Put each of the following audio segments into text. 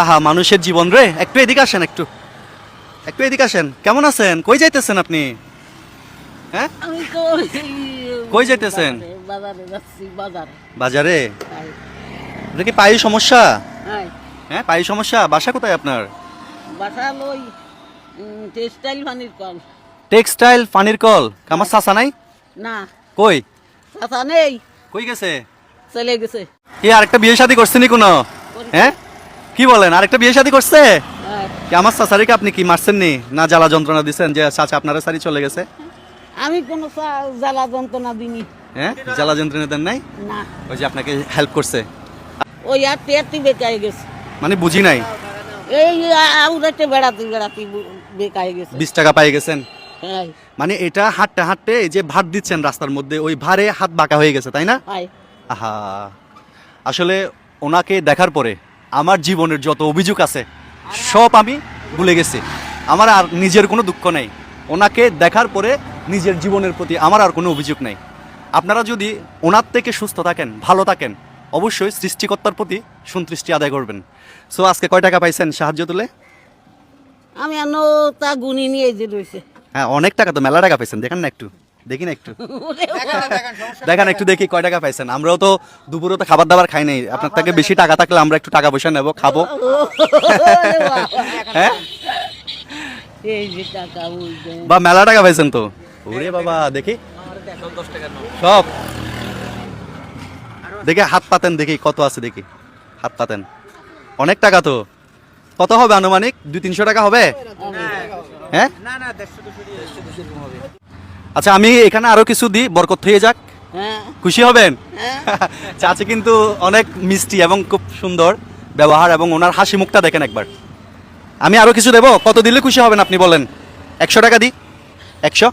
আহা মানুষের জীবন রে। একটু এদিকে আসেন একটু। একটু এদিকে আসেন। কেমন আছেন? কই যাইতেছেন আপনি? হ্যাঁ? কই? যাইতেছেন? বাজারে এটা কি পায়ের সমস্যা? হ্যাঁ। হ্যাঁ সমস্যা? বাসা কোথায় আপনার? বাসা লই টেক্সটাইল পানির কল। টেক্সটাইল পানির কল? আমার চাচা নাই? না। কই? চাচা নেই। কই গেছে? চলে গেছে। কি আরেকটা বিয়ে শাদী করছেনি কোনো? হ্যাঁ? কি বলেন আরেকটা বিয়ে শাদী করছে? হ্যাঁ। কি আমার চাচারিকে আপনি কি মারছেন নি? না জ্বালা যন্ত্রণা দিচ্ছেন যে চাচা আপনারা সারি চলে গেছে? আমি কোনো জ্বালা যন্ত্রণা দিনি হ্যাঁ? জ্বালা যন্ত্রণা দেন নাই? না। ওই যে আপনাকে হেল্প করছে। ওই আর টেয়ারটি বেকায় গেছে। মানে বুঝি নাই? এই আউরাতে বেড়াতে বেড়াতে বেকায় গেছে। বিশ টাকা পাই গেছেন? হ্যাঁ। মানে এটা হাঁটতে হাঁটতে এই যে ভাত দিচ্ছেন রাস্তার মধ্যে ওই ভারে হাত বাঁকা হয়ে গেছে তাই না? আহা। আসলে ওনাকে দেখার পরে আমার জীবনের যত অভিযোগ আছে সব আমি ভুলে গেছি। আমার আর নিজের কোনো দুঃখ নেই। ওনাকে দেখার পরে নিজের জীবনের প্রতি আমার আর কোনো অভিযোগ নেই। আপনারা যদি ওনার থেকে সুস্থ থাকেন ভালো থাকেন অবশ্যই সৃষ্টিকর্তার প্রতি সন্তুষ্টি আদায় করবেন। সো আজকে কয় টাকা পাইছেন সাহায্য তুলে? আমি আনো তা গুনি নিয়ে যে রয়েছে। হ্যাঁ অনেক টাকা তো মেলা টাকা পাইছেন দেখেন না একটু। দেখি না একটু। দেখেন একটু দেখি কয় টাকা পাইছেন। আমরাও তো দুপুরে তো খাবার দাবার খাই নাই। আপনার থেকে বেশি টাকা থাকলে আমরা একটু টাকা পয়সা নেব খাব। হ্যাঁ বা মেলা টাকা পাইছেন তো? ওরে বাবা দেখি। সব। দেখে হাত পাতেন দেখি কত আছে দেখি। হাত পাতেন। অনেক টাকা তো। কত হবে আনুমানিক? দুই তিনশো টাকা হবে? হ্যাঁ? আচ্ছা আমি এখানে আরও কিছু দিই বরকত হয়ে যাক। হ্যাঁ। খুশি হবেন? হ্যাঁ। চাচি কিন্তু অনেক মিষ্টি এবং খুব সুন্দর ব্যবহার এবং ওনার হাসি মুখটা দেখেন একবার। আমি আরও কিছু দেবো? কত দিলে খুশি হবেন আপনি বলেন? একশো টাকা দিই। একশো?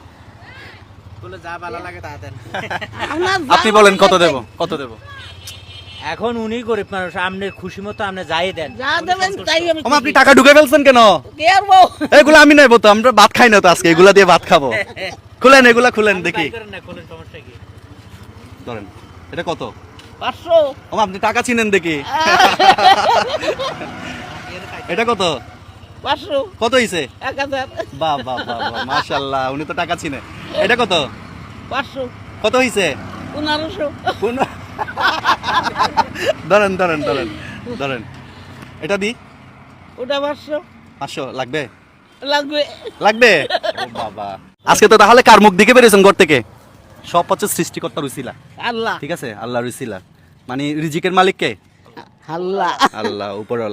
আপনি বলেন কত দেব? কত দেব? এখন উনি গরিব মানুষ আপনার খুশি মতো আপনি যাই দেন। যা দেবেন তাই আমি ওমা, আপনি টাকা ঢুকে ফেলছেন কেন? কে আর বউ? এগুলো আমি নেব তো আমরা ভাত খাই না তো আজকে এগুলা দিয়ে ভাত খাব। খুলেন এগুলা খুলেন দেখি। বাই করেন না, খোলেন, সমস্যা কি? ধরেন এটা কত? পাঁচশো। ওমা, আপনি টাকা চিনেন দেখি। এটা কত? পাঁচশো। কত হইছে? এক হাজার। বাহ বাহ বাহ বাহ মাশাআল্লাহ উনি তো টাকা চিনে। এটা কত? পাঁচশো। কত হইছে? পনেরোশো। কোন ধরেন ধরেন ধরেন ধরেন। এটা দি? ওটা পাঁচশো। পাঁচশো লাগবে? লাগবে। লাগবে? ও বাবা। আজকে তো তাহলে কার মুখ দিকে বেরিয়েছেন ঘর থেকে? সব হচ্ছে সৃষ্টিকর্তা রুসিলা। আল্লাহ। ঠিক আছে? আল্লাহ রুসিলা। মানে রিজিকের মালিক কে? আল্লাহ। আল্লাহ উপরওয়ালা।